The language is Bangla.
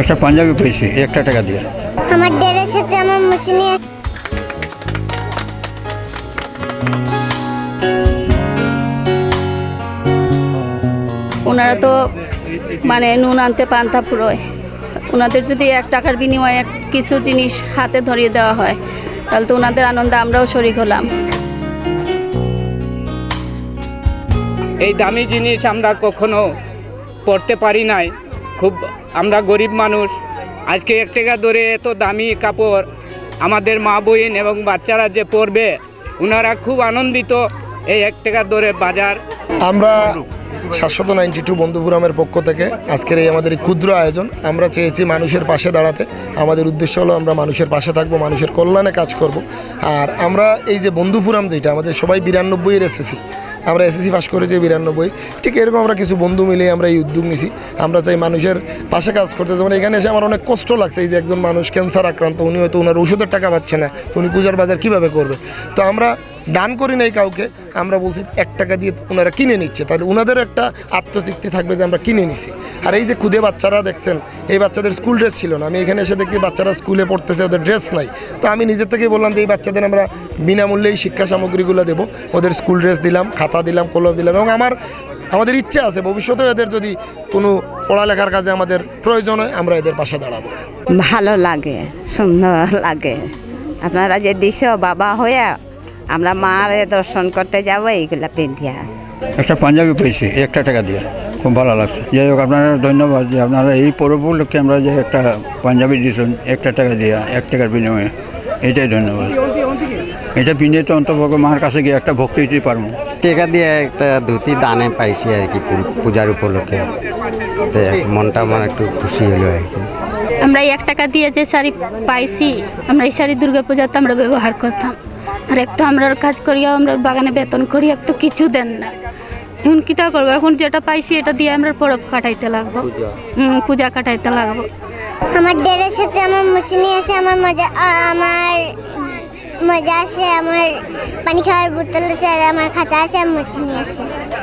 একটা পাঞ্জাবি পেয়েছি একটা টাকা দিয়ে। আমার ডের এসেছে আমার মুচিনি ওনারা তো মানে নুন আনতে পান্তা পুরোয় ওনাদের যদি এক টাকার বিনিময়ে কিছু জিনিস হাতে ধরিয়ে দেওয়া হয় তাহলে তো ওনাদের আনন্দে আমরাও শরিক হলাম। এই দামি জিনিস আমরা কখনো পড়তে পারি নাই। খুব, আমরা গরিব মানুষ। আজকে এক টাকা ধরে এত দামি কাপড় আমাদের মা বোন এবং বাচ্চারা যে পরবে ওনারা খুব আনন্দিত এই এক টাকা ধরে বাজার। আমরা সাতশত নাইনটি টু বন্ধু ফোরামের পক্ষ থেকে আজকের এই আমাদের ক্ষুদ্র আয়োজন, আমরা চেয়েছি মানুষের পাশে দাঁড়াতে। আমাদের উদ্দেশ্য হলো আমরা মানুষের পাশে থাকব, মানুষের কল্যাণে কাজ করব। আর আমরা এই যে বন্ধু ফোরাম যেটা, আমাদের সবাই বিরানব্বইয়ের এসেছি আমরা এসএসসি পাস করেছি বিরানব্বই। ঠিক এরকম আমরা কিছু বন্ধু মিলে আমরা এই উদ্যোগ নিছি। আমরা চাই মানুষের পাশে কাজ করতে যেমন এখানে এসে আমার অনেক কষ্ট লাগছে এই যে একজন মানুষ ক্যান্সার আক্রান্ত, উনি হয়তো ওনার ওষুধের টাকা পাচ্ছে না, তো উনি পূজার বাজার কীভাবে করবে? তো আমরা দান করি নাই কাউকে, আমরা বলছি এক টাকা দিয়ে ওনারা কিনে নিচ্ছে। তাহলে ওনাদের একটা আত্মতৃপ্তি থাকবে যে আমরা কিনে নিছি। আর এই যে খুদে বাচ্চারা দেখছেন, এই বাচ্চাদের স্কুল ড্রেস ছিল না। আমি এখানে এসে দেখি বাচ্চারা স্কুলে পড়তেছে, ওদের ড্রেস নাই। তো আমি নিজের থেকেই বললাম যে এই বাচ্চাদের আমরা বিনামূল্যেই শিক্ষা সামগ্রীগুলো দেবো। ওদের স্কুল ড্রেস দিলাম, খাতা দিলাম, কলম দিলাম এবং আমার, আমাদের ইচ্ছে আছে ভবিষ্যতে এদের যদি কোনো পড়ালেখার কাজে আমাদের প্রয়োজন হয়, আমরা এদের পাশে দাঁড়াবো। ভালো লাগে, সুন্দর লাগে। আপনারা যে দিছ বাবা হয়ে আমরা মার দর্শন করতে যাব এইগুলা পিন্ধিয়া। একটা পাঞ্জাবি পেয়েছি একটা টাকা দিয়ে। খুব ভালো লাগছে। যাই হোক আপনারা ধন্যবাদ যে আপনারা এই পর্ব উপলক্ষে আমরা যে একটা পাঞ্জাবি দিয়েছেন একটা টাকা দিয়ে এক টাকার বিনিময়ে এটাই ধন্যবাদ। এটা পিনে তো অন্তপক্ষ মার কাছে গিয়ে একটা ভক্তি দিতে পারব। টেকা দিয়ে একটা ধুতি দানে পাইছি আর কি পূজার উপলক্ষে। মনটা আমার একটু খুশি হলো আর কি। আমরা এই এক টাকা দিয়ে যে শাড়ি পাইছি আমরা এই শাড়ি দুর্গা পূজাতে আমরা ব্যবহার করতাম। আর এক তো আমরা কাজ করিয়া আমরা বাগানে বেতন করি এক তো কিছু দেন না। এখন কীটা করব? এখন যেটা পাইছি এটা দিয়ে আমরা পরব কাটাইতে লাগবো। হুম, পূজা কাটাইতে লাগবো। আমার ডের এসেছে আমার মুচিনি আছে আমার মজা আমার মজা আছে আমার পানি খাওয়ার বোতল আছে আর আমার খাতা আছে আর মুচিনি আছে